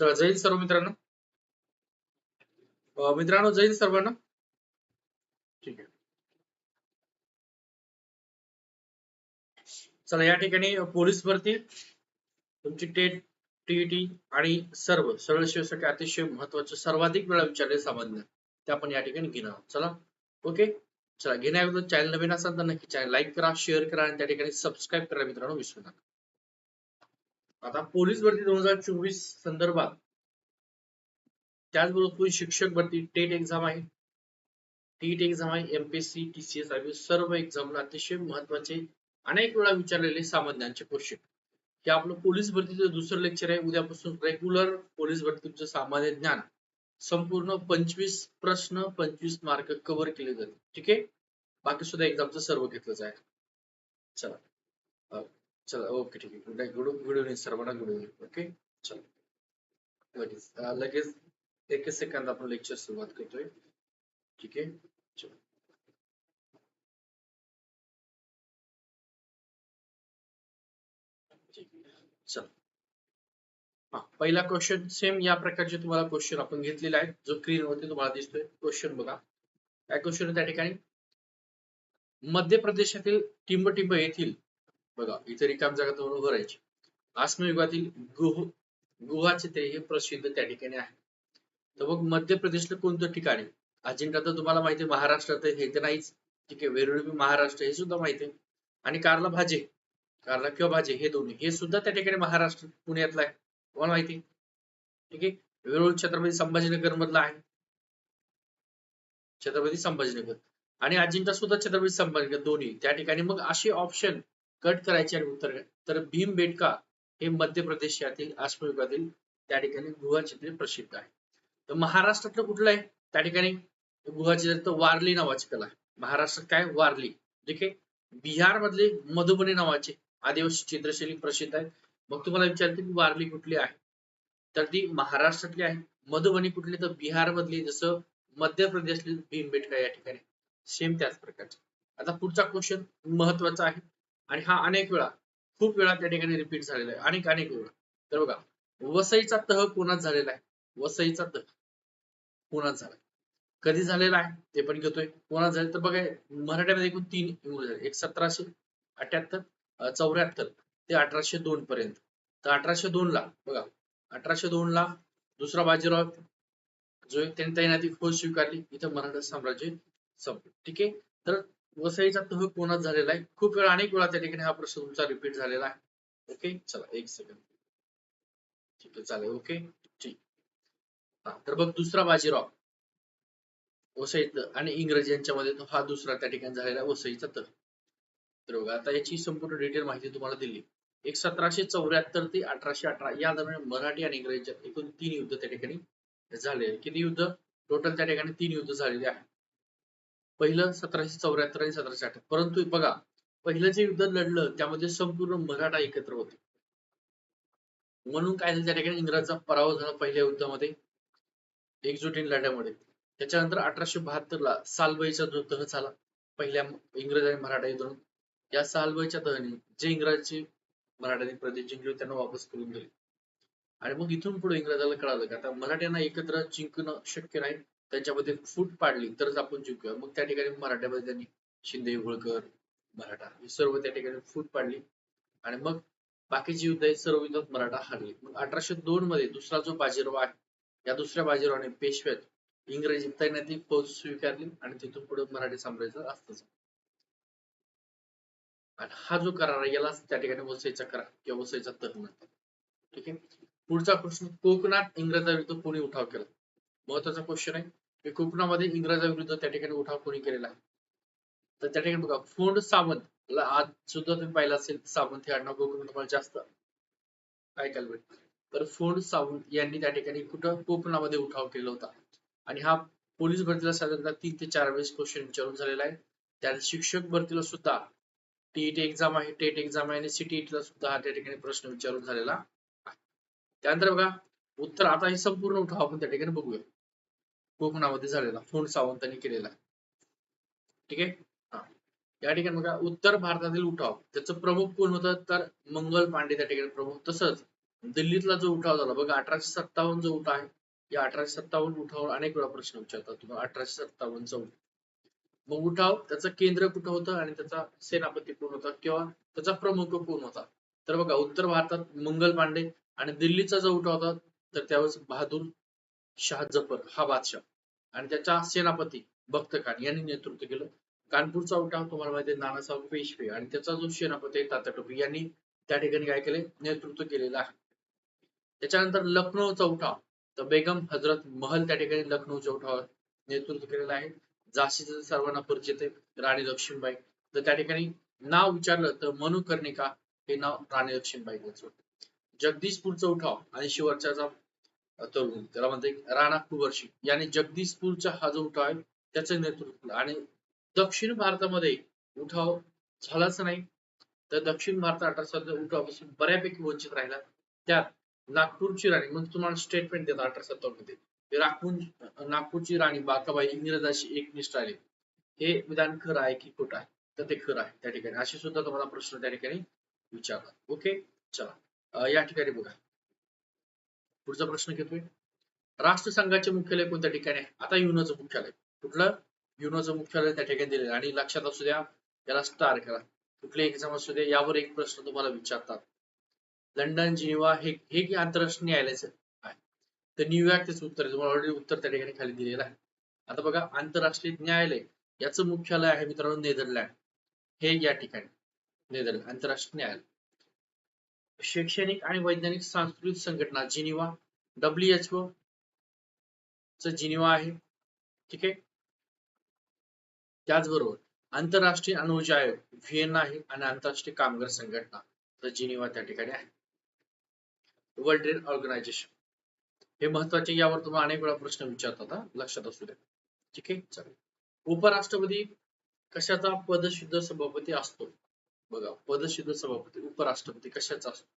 चला जय सर्व मित्रांनो. मित्रांनो जय सर्वांना. ठीक आहे. चला या ठिकाणी पोलीस भरती तुमची टेट टीईटी आणि सर्व सरळ शिवसाठी अतिशय महत्त्वाचे सर्वाधिक वेळा विचारले सामान्य. ते आपण या ठिकाणी घेणार आहोत. चला ओके? चला घेण्याअगोदर चॅनल नवीन असाल तर नक्की चॅनल लाईक करा शेअर करा आणि त्या ठिकाणी सबस्क्राईब करा मित्रांनो विसरू नका. आता पोलीस भरती दोन हजार चोवीस संदर्भात त्याचबरोबर शिक्षक भरती टेट एक्झाम आहे. टीट एक्झाम आहे एमपीएससी टीसीएस आय सर्व एक्झामला अतिशय महत्त्वाचे अनेक वेळा विचारलेले सामान्यांचे क्वेश्चन हे आपलं पोलीस भरतीचं दुसरं लेक्चर आहे. उद्यापासून रेग्युलर पोलीस भरतीचं सामान्य ज्ञान. संपूर्ण पंचवीस प्रश्न पंचवीस मार्क कव्हर केले जातील. ठीक आहे? बाकी सुद्धा एक्झामचं सर्व घेतलं जाईल. चला. चला ओके ठीक आहे. गुड गुड गुड इव्हनिंग सर्वांना गुड इव्हनिंग ओके? चला. लगेच अं, एकच सेकंद आपण लेक्चर सुरुवात करतोय. ठीक आहे? चला. हा पहिला क्वेश्चन सेम या प्रकारचे तुम्हाला क्वेश्चन आपण घेतलेला आहे जो क्रीन होते तुम्हाला दिसतोय क्वेश्चन बघा. काय क्वेश्चन त्या ठिकाणी? मध्य प्रदेशातील टिंबटिंब येथील बघा इथे रिकाम जागा तुम्हाला उभं राहायची. गुह गुहा चित्रे हे प्रसिद्ध त्या ठिकाणी आहे. तर मग मध्य प्रदेशला कोणतं ठिकाण आहे? अजिंठा तर तुम्हाला माहिती आहे महाराष्ट्रात हे तर नाहीच. ठीक आहे वेरुळ महाराष्ट्र हे सुद्धा माहिती आहे. आणि कारला भाजे कारला किंवा भाजे हे दोन्ही. हे सुद्धा त्या ठिकाणी महाराष्ट्र पुण्यातला आहे. तुम्हाला माहिती आहे. ठीक आहे? वेरूळ छत्रपती संभाजीनगर मधला आहे. छत्रपती संभाजीनगर. आणि अजिंठा सुद्धा छत्रपती संभाजीनगर दोन्ही. त्या ठिकाणी मग असे ऑप्शन कट करायचे आणि उत्तर तर भीम बेटका हे मध्य प्रदेश यातील आश्मयुगातील त्या ठिकाणी गुहाचित्रे प्रसिद्ध आहे. तर महाराष्ट्रातलं कुठलं आहे? त्या ठिकाणी गुहाचित्र तर वारली नावाची कला आहे. महाराष्ट्रात काय? वारली. ठीक आहे? बिहार मधले मधुबनी नावाचे आदिवासी चित्रशैली प्रसिद्ध आहेत. मग तुम्हाला विचारते की वारली कुठली आहे? तर ती महाराष्ट्रातली आहे. मधुबनी कुठली? तर बिहार मधली जसं मध्य प्रदेशली भीमबेटका या ठिकाणी. सेम त्याच प्रकारचे. आता पुढचा क्वेश्चन महत्त्वाचा आहे. आणि हा अनेक वेळा खूप वेळा त्या ठिकाणी रिपीट झालेला आहे. अनेक अनेक वेळा. तर बघा वसईचा तह कोणात झालेला आहे? वसईचा तह कोणात झाला कधी झालेला आहे? ते पण घेतोय. कोणात झाले? तर बघा मराठ्यामध्ये एकूण तीन इंग्रज झाले. एक सतराशे अठ्याहत्तर चौऱ्याहत्तर ते अठराशे दोन पर्यंत. तर अठराशे दोन ला बघा अठराशे दोन ला दुसरा बाजीराव जो आहे तैनाती फौज स्वीकारली. इथं मराठा साम्राज्य संपलं. ठीक आहे? तर वसईचा तह कोणात झालेला आहे? खूप वेळा अनेक वेळा त्या ठिकाणी हा प्रश्न तुमचा रिपीट झालेला आहे. ओके चला एक सेकंड ठीक आहे चालेल. ओके ठीक. हा तर बघ दुसरा बाजीराव. वसईत आणि इंग्रज यांच्यामध्ये हा दुसरा त्या ठिकाणी झालेला वसईचा तह तर बघा आता याची संपूर्ण डिटेल माहिती तुम्हाला दिली. एक सतराशे चौऱ्याहत्तर ते अठराशे अठरा या दरम्यान मराठी आणि इंग्रजीच्या एकूण तीन युद्ध त्या ठिकाणी झाले किती युद्ध? टोटल त्या ठिकाणी तीन युद्ध झालेले आहे. पहिलं सतराशे चौऱ्याहत्तर आणि सतराशे अठरा परंतु बघा पहिलं जे युद्ध लढलं त्यामध्ये संपूर्ण मराठा एकत्र होते. म्हणून काय झालं त्या ठिकाणी? इंग्रजांचा पराभव झाला पहिल्या युद्धामध्ये एकजुटीन लढ्यामध्ये. त्याच्यानंतर अठराशे बहात्तर ला सालबाईचा जो तह झाला पहिल्या इंग्रज आणि मराठा युद्धातून. या सालबाईच्या तहाने जे इंग्रजांचे मराठ्यांनी प्रदेश जिंकले त्यांना वापस करून दिले. आणि मग इथून पुढे इंग्रजाला कळालं की आता मराठ्यांना एकत्र जिंकणं शक्य नाही. त्यांच्यामध्ये फूट पाडली तरच आपण जिंकूया. मग त्या ठिकाणी मराठ्यामध्ये त्यांनी शिंदे होळकर मराठा हे सर्व त्या ठिकाणी फूट पाडली. आणि मग बाकीची युद्ध आहेत सर्व युद्धात मराठा हरले. मग अठराशे दोन मध्ये दुसरा जो बाजीराव आहे या दुसऱ्या बाजीरावाने पेशव्यात इंग्रजी तैनाती फौज स्वीकारली आणि तिथून पुढे मराठी साम्राज्य असतं आणि हा जो करार आहे यालाच त्या ठिकाणी वसईचा करार किंवा वसईचा तह म्हणतात. ठीक आहे? पुढचा प्रश्न कोकणात इंग्रजाविरुद्ध कोणी उठाव केला? महत्त्वाचा क्वेश्चन आहे. की कोकणामध्ये इंग्रजाविरुद्ध त्या ठिकाणी उठाव कोणी केलेला आहे? तर त्या ठिकाणी बघा फोंड सावंत. आज सुद्धा तुम्ही पाहिलं असेल सावंत हे आडनाव कोकणात तुम्हाला जास्त ऐकायला भेटतं. तर फोंड सावंत यांनी त्या ठिकाणी कुठं कोकणामध्ये उठाव केला होता? आणि हा पोलीस भरतीला साधारणतः तीन ते चार वेळेस क्वेश्चन विचारून झालेला आहे. त्या शिक्षक भरतीला सुद्धा टीईट एक्झाम आहे टेट एक्झाम आहे आणि सीटीईटीला सुद्धा हा त्या ठिकाणी प्रश्न विचारून झालेला त्यानंतर बघा उत्तर आता हे संपूर्ण उठाव आपण त्या ठिकाणी बघूया. कोकणामध्ये झालेला फोंड सावंतांनी केलेला आहे. ठीक आहे? हा. या ठिकाणी बघा उत्तर भारतातील उठाव. त्याचं प्रमुख कोण होतं? तर मंगल पांडे त्या ठिकाणी प्रमुख. तसंच दिल्लीतला जो उठाव झाला बघा अठराशे सत्तावन्न जो उठाव आहे या अठराशे सत्तावन्न उठावावर अनेक वेळा प्रश्न विचारतात तुम्हाला. अठराशे सत्तावन्नचा उठाव मग उठाव त्याचं केंद्र कुठं होतं आणि त्याचा सेनापती कोण होता? किंवा त्याचा प्रमुख कोण होता? तर बघा उत्तर भारतात मंगल पांडे आणि दिल्लीचा जो उठाव होता तर त्यावेळेस बहादूर शाह जफर हा बादशाह आणि त्याचा सेनापती भक्त खान यांनी नेतृत्व केलं. कानपूरचा उठाव तुम्हाला माहिती आहे नानासाहेब पेशवे आणि त्याचा जो सेनापती आहे तात्या टोपे यांनी त्या ठिकाणी काय केले? नेतृत्व केलेलं आहे. त्याच्यानंतर लखनौचा उठाव. तर बेगम हजरत महल त्या ठिकाणी लखनौच्या उठावात नेतृत्व केलेलं आहे. झाशीचं सर्वांना परिचित आहे राणी लक्ष्मीबाई. तर त्या ठिकाणी नाव विचारलं तर मनु कर्णिका हे नाव राणी लक्ष्मीबाई यांचं होतं. जगदीशपूरचा उठाव आणि शिवरच्याचा तरुण. त्याला म्हणते राणा कुबरशी याने जगदीशपूरचा हा जो उठाव आहे त्याचं नेतृत्व केलं. आणि दक्षिण भारतामध्ये उठाव झालाच नाही. तर दक्षिण भारत अठराशे उठावापासून बऱ्यापैकी वंचित राहिला. त्यात नागपूरची राणी मग तुम्हाला स्टेटमेंट देतात अठराशे सत्तावन्नमध्ये ते नागपूरची राणी बाकाबाई इंग्रजाशी एकनिष्ठ आले. हे विधान खरं आहे की खोटं आहे? तर ते खरं आहे त्या ठिकाणी. असे सुद्धा तुम्हाला प्रश्न त्या ठिकाणी विचारतात. ओके चला. या ठिकाणी बघा. पुढचा प्रश्न घेतोय. राष्ट्रसंघाचे मुख्यालय कोणत्या ठिकाणी आहे? आता युनोचं मुख्यालय. कुठलं? युनोचं मुख्यालय त्या ठिकाणी दिलेलं आहे. आणि लक्षात असू द्या याला स्टार करा. कुठली एक्झाम असू द्या यावर एक प्रश्न तुम्हाला विचारतात. लंडन जिनिवा हे हे की आंतरराष्ट्रीय न्यायालयाचं आहे. तर न्यूयॉर्क त्याचं उत्तर आहे. तुम्हाला ऑलरेडी उत्तर त्या ठिकाणी खाली दिलेलं आहे. आता बघा आंतरराष्ट्रीय न्यायालय याचं मुख्यालय आहे मित्रांनो नेदरलँड. हे या ठिकाणी नेदरलँड आंतरराष्ट्रीय न्यायालय. शैक्षणिक आणि वैज्ञानिक सांस्कृतिक संघटना जिनिवा डब्ल्यूएचओ च जिनिवा आहे. ठीक आहे? त्याचबरोबर आंतरराष्ट्रीय अणुऊर्जा आयोग व्हिएन्ना आहे आणि आंतरराष्ट्रीय कामगार संघटना तर जिनिवा त्या ठिकाणी आहे. वर्ल्ड ट्रेड ऑर्गनायझेशन हे महत्त्वाचे यावर तुम्हाला अनेक वेळा प्रश्न विचारतात लक्षात असू द्या. ठीक आहे? चालेल. उपराष्ट्रपती कशाचा पदशुद्ध सभापती असतो? बघा पदसिद्ध सभापती उपराष्ट्रपती कशाचा असतो?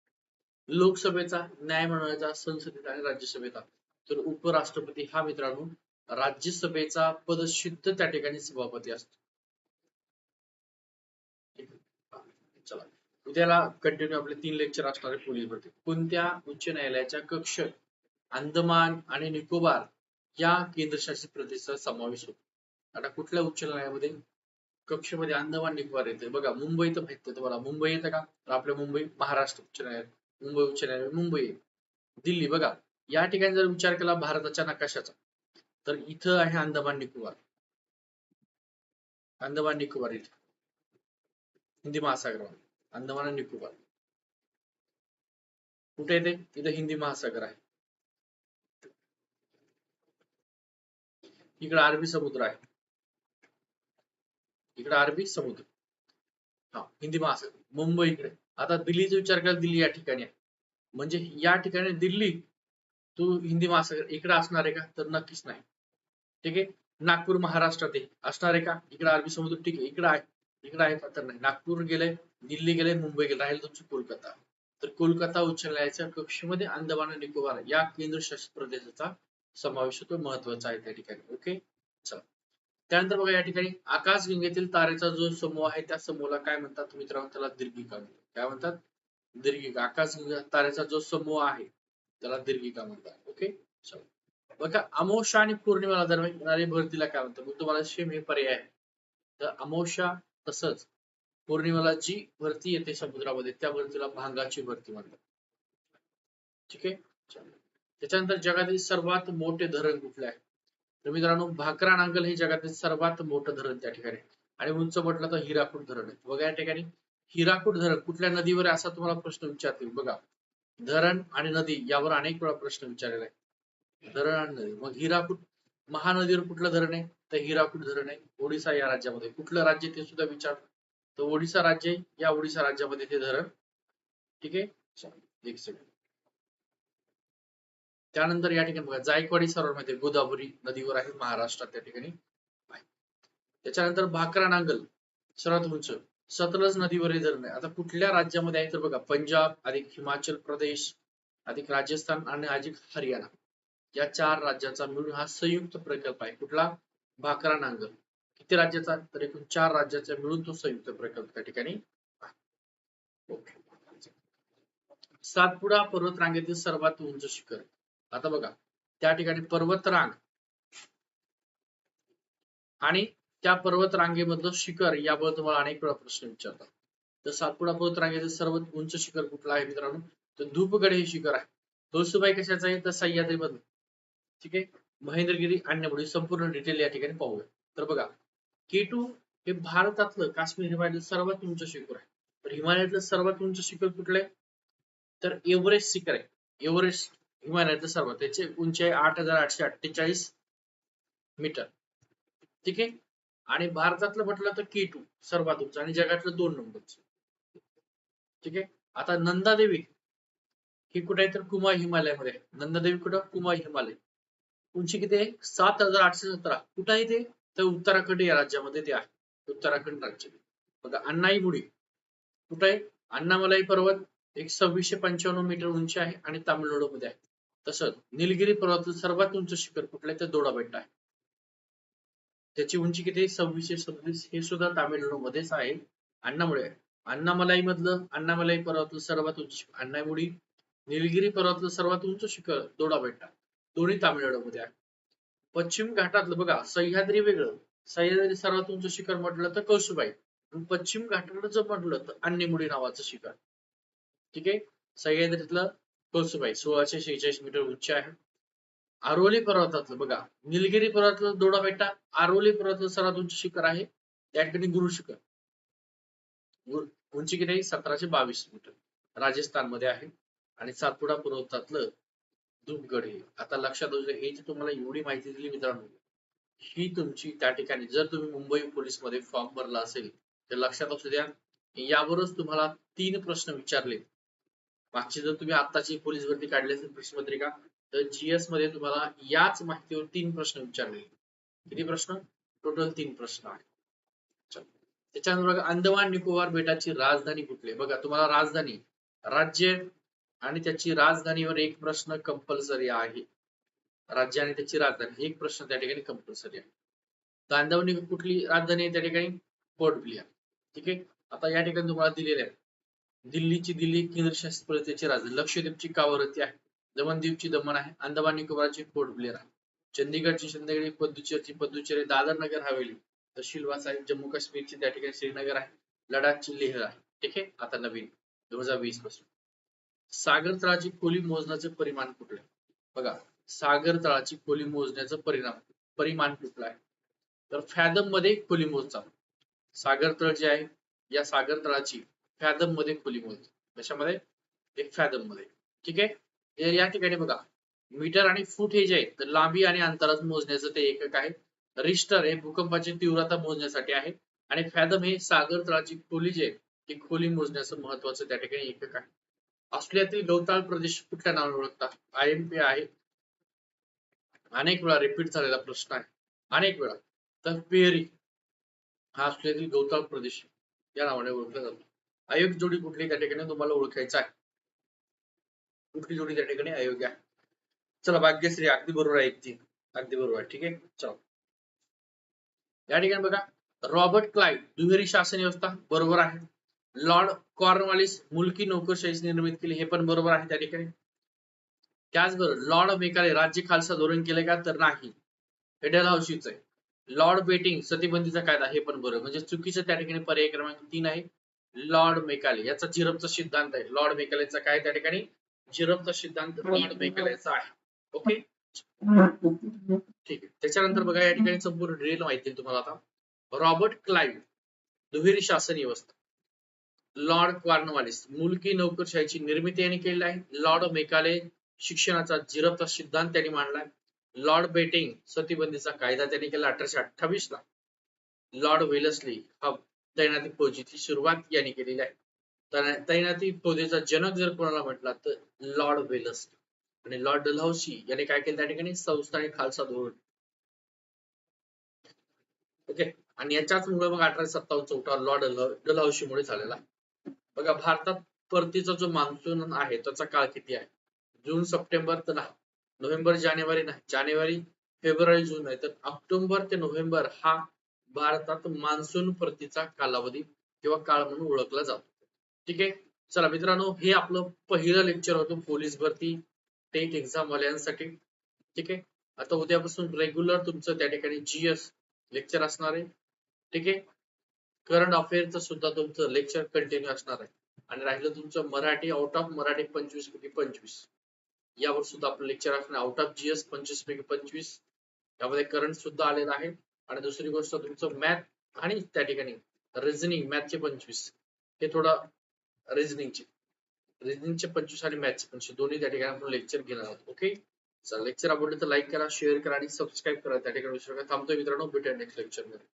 लोकसभेचा न्यायमंडळाचा संसदेचा आणि राज्यसभेचा तर उपराष्ट्रपती हा मित्रांनो राज्यसभेचा पदसिद्ध त्या ठिकाणी सभापती असतो. चला. उद्याला कंटिन्यू आपले तीन लेक्चर असणार आहे पोलीस भरती कोणत्या उच्च न्यायालयाच्या कक्ष अंदमान आणि निकोबार या केंद्रशासित प्रदेशाचा समावेश होतो? आता कुठल्या उच्च न्यायालयामध्ये? कक्षमध्ये अंदमान निकोबार येते बघा मुंबई तर माहीत आहे तुम्हाला. मुंबई येतं का? तर आपल्या मुंबई महाराष्ट्र उच्च न्यायालय मुंबई उच्च न्यायालय मुंबई दिल्ली बघा या ठिकाणी जर विचार केला भारताच्या नकाशाचा तर इथं आहे अंदमान निकोबार. अंदमान निकोबार इथे. हिंदी महासागरावर. अंदमान आणि निकोबार. कुठे येते इथे हिंदी महासागर आहे. इकडे अरबी समुद्र आहे. इकडे अरबी समुद्र. हा हिंदी महासागर मुंबई इकडे. आता दिल्लीचा विचार केला दिल्ली या ठिकाणी आहे. म्हणजे या ठिकाणी दिल्ली तू हिंदी महासागर इकडे असणार आहे का? तर नक्कीच नाही. ठीक आहे? नागपूर महाराष्ट्रात आहे असणार आहे का? इकडे अरबी समुद्र ठीक आहे. इकडे आहे. इकडे आहे तर नाही. नागपूर गेले दिल्ली गेले मुंबई गेले राहील तुमची कोलकाता. तर कोलकाता उच्च न्यायालयाच्या कक्षेमध्ये अंदमान आणि निकोबार या केंद्रशासित प्रदेशाचा समावेश होतो. महत्त्वाचा आहे त्या ठिकाणी. ओके? चला. त्यानंतर बघा या ठिकाणी आकाशगंगेतील तारेचा जो समूह आहे त्या समूहाला काय म्हणतात मित्रांनो? त्याला दीर्घिका म्हणतात. काय म्हणतात? दीर्घिका. आकाशगंगा तारेचा जो समूह आहे त्याला दीर्घिका म्हणतात. ओके बघा अमावस्या आणि पौर्णिमेला दरम्यान येणारी भरतीला काय म्हणतात? मग तुम्हाला सेम हे पर्याय आहे. तर अमावस्या तसंच पौर्णिमेला जी भरती येते समुद्रामध्ये त्या भरतीला भांगाची भरती म्हणतात. ठीक आहे? त्याच्यानंतर जगातील सर्वात मोठे धरण कुठले आहे? तर मित्रांनो भाकरा नांगल हे जगातील सर्वात मोठं धरण त्या ठिकाणी आणि उंच म्हटलं तर हिराकूट धरण आहे. बघा या ठिकाणी. हिराकूट धरण कुठल्या नदीवर असा तुम्हाला प्रश्न विचारतील. बघा धरण आणि नदी यावर अनेक वेळा प्रश्न विचारलेला आहे. धरण आणि नदी. मग हिराकूट महानदीवर कुठलं धरण आहे? तर हिराकूट धरण आहे ओडिसा या राज्यामध्ये. कुठलं राज्य ते सुद्धा विचार. तर ओडिसा राज्य या ओडिसा राज्यामध्ये ते धरण ठीक आहे? एक सेकंड त्यानंतर या ठिकाणी बघा जायकवाडी सरोवरमध्ये गोदावरी नदीवर आहे महाराष्ट्रात त्या ठिकाणी त्याच्यानंतर भाकरा नांगल सर्वात उंच सतलज नदीवर हे धरण आहे. आता कुठल्या राज्यामध्ये आहे तर बघा पंजाब अधिक हिमाचल प्रदेश अधिक राजस्थान आणि अधिक हरियाणा या चार राज्याचा मिळून हा संयुक्त प्रकल्प आहे. कुठला? भाकरा नांगल. किती राज्याचा? तर एकूण चार राज्याचा मिळून तो संयुक्त प्रकल्प त्या ठिकाणी सातपुडा पर्वत रांगेतील सर्वात उंच शिखर. आता बघा त्या ठिकाणी पर्वतरांग आणि त्या पर्वतरांगेमधलं शिखर याबद्दल तुम्हाला अनेक वेळा प्रश्न विचारतात. तर सातपुडा पर्वतरांगेचं सर्वात उंच शिखर कुठलं आहे मित्रांनो? तर धूपगड हे शिखर आहे. तुळशीबाई कशाचं आहे? तर सह्याद्रीमधलं. ठीक आहे? महेंद्रगिरी आणण्यामुळे संपूर्ण डिटेल या ठिकाणी पाहूया. तर बघा के हे भारतातलं काश्मीर हिमालयातलं सर्वात उंच शिखर आहे. तर हिमालयातलं सर्वात उंच शिखर कुठलं आहे? तर एव्हरेस्ट शिखर आहे. एव्हरेस्ट हिमालयातलं सर्वात. त्याची उंची आहे आठ हजार आठशे अठ्ठेचाळीस मीटर. ठीक आहे? आणि भारतातलं म्हटलं तर के टू सर्वात उंच. आणि जगातलं दोन नंबरच ठीक आहे? आता नंदादेवी ही कुठे आहे तर कुमाई हिमालयामध्ये आहे. नंदादेवी कुठं? कुमाई हिमालय. उंची किती आहे? सात हजार आठशे सतरा. कुठं आहे ते? तर उत्तराखंड या राज्यामध्ये ते आहे. उत्तराखंड राज्य. बघा अण्णाई मुडी कुठं आहे? अण्णामलाई पर्वत एक सव्वीसशे पंच्याण्णव मीटर उंची आहे आणि तामिळनाडू मध्ये आहे. तसंच निलगिरी पर्वतातील सर्वात उंच शिखर कुठलं आहे तर दोडा आहे. त्याची उंची किती आहे? सव्वीसशे सदतीस. हे सुद्धा तामिळनाडू मध्येच आहे. अण्णामुळे अण्णामलाई मधलं अण्णामलाई पर्वताचं सर्वात उंच अण्णामुडी निलगिरी पर्वताचं सर्वात उंच शिखर दोडा दोन्ही दोन्ही तामिळनाडूमध्ये आहे. पश्चिम घाटातलं बघा सह्याद्री वेगळं. सह्याद्री सर्वात उंच शिखर म्हटलं तर कौसुबाई आणि पश्चिम घाटाला जर म्हटलं तर अन्यमुडी नावाचं शिखर. ठीक आहे? सह्याद्रीतलं कौसुबाई सोळाशे शेहेचाळीस मीटर उंची आहे. आरोली पर्वतातलं बघा. निलगिरी पर्वतातलं दोडा बेटा. आरोली पर्वतातलं सर्वात उंच शिखर आहे. त्या ठिकाणी गुरु शिखर. गुरु- उंची किती आहे? सतराशे बावीस मीटर राजस्थानमध्ये आहे. आणि सातपुडा पर्वतातलं धूपगड हे. आता लक्षात असू हे जी तुम्हाला एवढी माहिती दिली मित्रांनो ही तुमची त्या ठिकाणी जर तुम्ही मुंबई पोलीसमध्ये फॉर्म भरला असेल तर लक्षात असू द्या यावरच तुम्हाला तीन प्रश्न विचारले. मागची जर तुम्ही आताची पोलीस भरती काढली असेल प्रश्नपत्रिका तर जीएसमध्ये तुम्हाला याच माहितीवर तीन प्रश्न विचारले. किती प्रश्न? टोटल तीन प्रश्न आहेत. त्याच्यानंतर बघा अंदमान निकोबार बेटाची राजधानी कुठली आहे? बघा तुम्हाला राजधानी राज्य आणि त्याची राजधानीवर एक प्रश्न कंपल्सरी आहे. राज्य आणि त्याची राजधानी एक प्रश्न त्या ठिकाणी कंपल्सरी आहे. तर अंदमान कुठली राजधानी आहे त्या ठिकाणी? पोर्ट ब्लियर. ठीक आहे? आता या ठिकाणी तुम्हाला दिलेले आहे दिल्लीची दिल्ली केंद्रशासित प्रदेशाची राजधानी. लक्षद्वीपची कावरती आहे. दमनद्वीपची दमन आहे. अंदमान निकोबारची पोर्ट ब्लेअर आहे. चंदीगडची चंदीगड पदुचेरीची पदुचेरी दादर नगर हवेली. तर सिलवासा आहे जम्मू काश्मीरची त्या ठिकाणी श्रीनगर आहे. लडाखची लेह आहे. ठीक आहे? आता नवीन. दोन हजार वीसपासून. सागर तळाची खोली मोजण्याचे परिमाण कुठले बघा सागर तळाची खोली मोजण्याचं परिणाम परिमाण कुठलं आहे? तर फॅदममध्ये खोली मोजतात सागर तळ जे आहे या सागर तळाची फॅदममध्ये खोली मोजते कशामध्ये? एक फॅदममध्ये ठीक आहे? या ठिकाणी बघा. मीटर आणि फूट हे जे आहे तर लांबी आणि अंतरात मोजण्याचं ते एकक आहे. रिस्टर हे भूकंपाची तीव्रता मोजण्यासाठी आहे. आणि फॅदम हे सागर तळाची खोली जे आहे ती खोली मोजण्याचं महत्वाचं त्या ठिकाणी एकक आहे. ऑस्ट्रेलियातील गवताळ प्रदेश कुठल्या नावाने ओळखतात? आय एम पी आहे. अनेक वेळा रिपीट झालेला प्रश्न आहे. अनेक वेळा. तर पेरी हा ऑस्ट्रेलियातील गवताळ प्रदेश या नावाने ओळखला जातो. अयोग्य जोडी कुठली त्या ठिकाणी तुम्हाला ओळखायचं आहे. कुठली जोडी त्या ठिकाणी अयोग्य आहे. चला भाग्यश्री अगदी बरोबर आहे ती अगदी बरोबर आहे. ठीक आहे? चला. या ठिकाणी बघा. रॉबर्ट क्लाइड दुहेरी शासन व्यवस्था बरोबर आहे. लॉर्ड कॉर्नवालिस मुलकी नोकरशाहीची निर्मित केली हे पण बरोबर आहे त्या ठिकाणी. त्याचबरोबर लॉर्ड मेकाले राज्य खालसा धोरण केले का तर नाही. हे डलहौसीच आहे. लॉर्ड बेटिंग सतीबंदीचा कायदा हे पण बरोबर. म्हणजे चुकीचं त्या ठिकाणी पर्याय क्रमांक तीन आहे. लॉर्ड मेकाले याचा जिरपचा सिद्धांत आहे. लॉर्ड मेकालेचा काय त्या ठिकाणी? जिरपचा सिद्धांत लॉर्ड मेकालेचा आहे. ओके ठीक आहे. त्याच्यानंतर बघा या ठिकाणी संपूर्ण डिटेल माहिती आहे तुम्हाला आता. रॉबर्ट क्लाइव्ह दुहेरी शासन व्यवस्था लॉर्ड कॉर्नवालिस मुलकी नोकरशाहीची निर्मिती यांनी केलेली आहे. लॉर्ड मेकाले शिक्षणाचा जिरपचा सिद्धांत त्यांनी मांडलाय लॉर्ड बेटिंग सतीबंदीचा कायदा त्यांनी केला अठराशे अठ्ठावीस ला लॉर्ड वेलस्ली हा तैनाती फौजीची सुरुवात यांनी केलेली आहे. तैनाती फौजेचा जनक जर कोणाला म्हटला तर लॉर्ड वेलस्ली आणि लॉर्ड डलहौसी यांनी काय केलं त्या ठिकाणी? संस्था आणि खालसा धोरण. ओके? आणि याच्याच मुळे मग अठराशे सत्तावन्न चौथा लॉर्ड डलहौशी मुळे झालेला. बघा भारतात परतीचा जो मान्सून आहे त्याचा काळ किती आहे? जून सप्टेंबर तर नाही. नोव्हेंबर जानेवारी नाही. जानेवारी फेब्रुवारी जून आहे तर ऑक्टोबर ते नोव्हेंबर हा भारतात मान्सून परतीचा कालावधी किंवा काळ म्हणून ओळखला जातो. ठीक आहे? चला मित्रांनो हे आपलं पहिलं लेक्चर होतं पोलीस भरती टेट एक्झाम वाल्यांसाठी. ठीक आहे? आता उद्यापासून रेग्युलर तुमचं त्या ठिकाणी जीएस लेक्चर असणार आहे. ठीक आहे? करंट अफेअरचं सुद्धा तुमचं लेक्चर कंटिन्यू असणार आहे. आणि राहिलं तुमचं मराठी आउट ऑफ मराठी पंचवीस पैकी पंचवीस. यावर सुद्धा आपलं लेक्चर असणार. आउट ऑफ जीएस पंचवीस पैकी पंचवीस. यामध्ये करंट सुद्धा आलेला आहे. आणि दुसरी गोष्ट तुमचं मॅथ आणि त्या ठिकाणी रिझनिंग मॅथचे पंचवीस. हे थोडं रिझनिंगचे रिझनिंगचे पंचवीस आणि मॅथचे पंचवीस. दोन्ही त्या ठिकाणी आपण लेक्चर घेणार आहोत. ओके चला लेक्चर आवडले तर लाईक करा शेअर करा आणि सबस्क्राईब करा. त्या ठिकाणी विसरू नका. थांबतोय मित्रांनो. भेटूया नेक्स्ट लेक्चरमध्ये.